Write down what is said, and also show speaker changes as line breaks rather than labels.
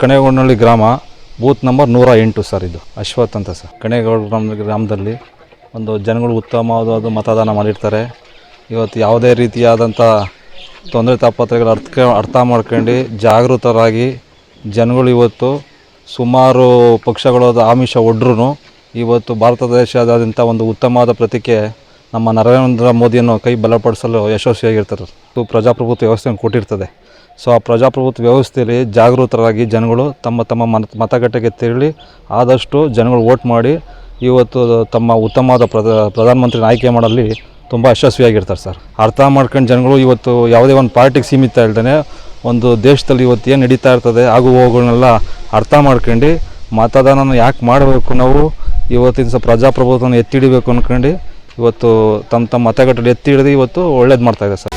ಕಣೇಗೌಡನಹಳ್ಳಿ ಗ್ರಾಮ, booth number ನೂರ ಎಂಟು ಸರ್ ಇದು, ಅಶ್ವಥ್ ಅಂತ ಸರ್. ಕಣೇಗೌಡ ಗ್ರಾಮ ಗ್ರಾಮದಲ್ಲಿ ಒಂದು ಜನಗಳು ಉತ್ತಮವಾದ ಮತದಾನ ಮಾಡಿರ್ತಾರೆ. ಇವತ್ತು ಯಾವುದೇ ರೀತಿಯಾದಂಥ ತೊಂದರೆ ತಾಪತ್ರೆಗಳು ಅರ್ಥ ಅರ್ಥ ಮಾಡ್ಕೊಂಡು ಜಾಗೃತರಾಗಿ ಜನಗಳು ಇವತ್ತು ಸುಮಾರು ಪಕ್ಷಗಳ ಆಮಿಷ ಒಡ್ರೂ ಇವತ್ತು ಭಾರತ ದೇಶದಾದ್ಯಂತ ಒಂದು ಉತ್ತಮವಾದ ಪ್ರತಿಕೆ ನಮ್ಮ ನರೇಂದ್ರ ಮೋದಿಯನ್ನು ಕೈ ಬಲಪಡಿಸಲು ಯಶಸ್ವಿಯಾಗಿರ್ತಾರೆ. ಇದು ಪ್ರಜಾಪ್ರಭುತ್ವ ವ್ಯವಸ್ಥೆಯನ್ನು ಕೊಟ್ಟಿರ್ತದೆ. ಸೊ ಆ ಪ್ರಜಾಪ್ರಭುತ್ವ ವ್ಯವಸ್ಥೆಯಲ್ಲಿ ಜಾಗೃತರಾಗಿ ಜನಗಳು ತಮ್ಮ ತಮ್ಮ ಮತ ಮತಗಟ್ಟೆಗೆ ತೆರಳಿ ಆದಷ್ಟು ಜನಗಳು ವೋಟ್ ಮಾಡಿ ಇವತ್ತು ತಮ್ಮ ಉತ್ತಮವಾದ ಪ್ರಧಾನಮಂತ್ರಿನ ಆಯ್ಕೆ ಮಾಡಲಿ ತುಂಬ ಯಶಸ್ವಿಯಾಗಿರ್ತಾರೆ ಸರ್. ಅರ್ಥ ಮಾಡ್ಕೊಂಡು ಜನಗಳು ಇವತ್ತು ಯಾವುದೇ ಒಂದು ಪಾರ್ಟಿಗೆ ಸೀಮಿತ ಇಲ್ದೇ ಒಂದು ದೇಶದಲ್ಲಿ ಇವತ್ತು ಏನು ನಡೀತಾ ಇರ್ತದೆ, ಆಗು ಹೋಗುಗಳನ್ನೆಲ್ಲ ಅರ್ಥ ಮಾಡ್ಕೊಂಡು ಮತದಾನನ ಯಾಕೆ ಮಾಡಬೇಕು ನಾವು, ಇವತ್ತಿನ ಸಹ ಪ್ರಜಾಪ್ರಭುತ್ವವನ್ನು ಎತ್ತಿ ಹಿಡಿಬೇಕು ಅಂದ್ಕೊಂಡು ಇವತ್ತು ತಮ್ಮ ತಮ್ಮ ಮತಗಟ್ಟೆಯಲ್ಲಿ ಎತ್ತಿ ಹಿಡಿದು ಇವತ್ತು ಒಳ್ಳೇದು ಮಾಡ್ತಾ ಇದೆ ಸರ್.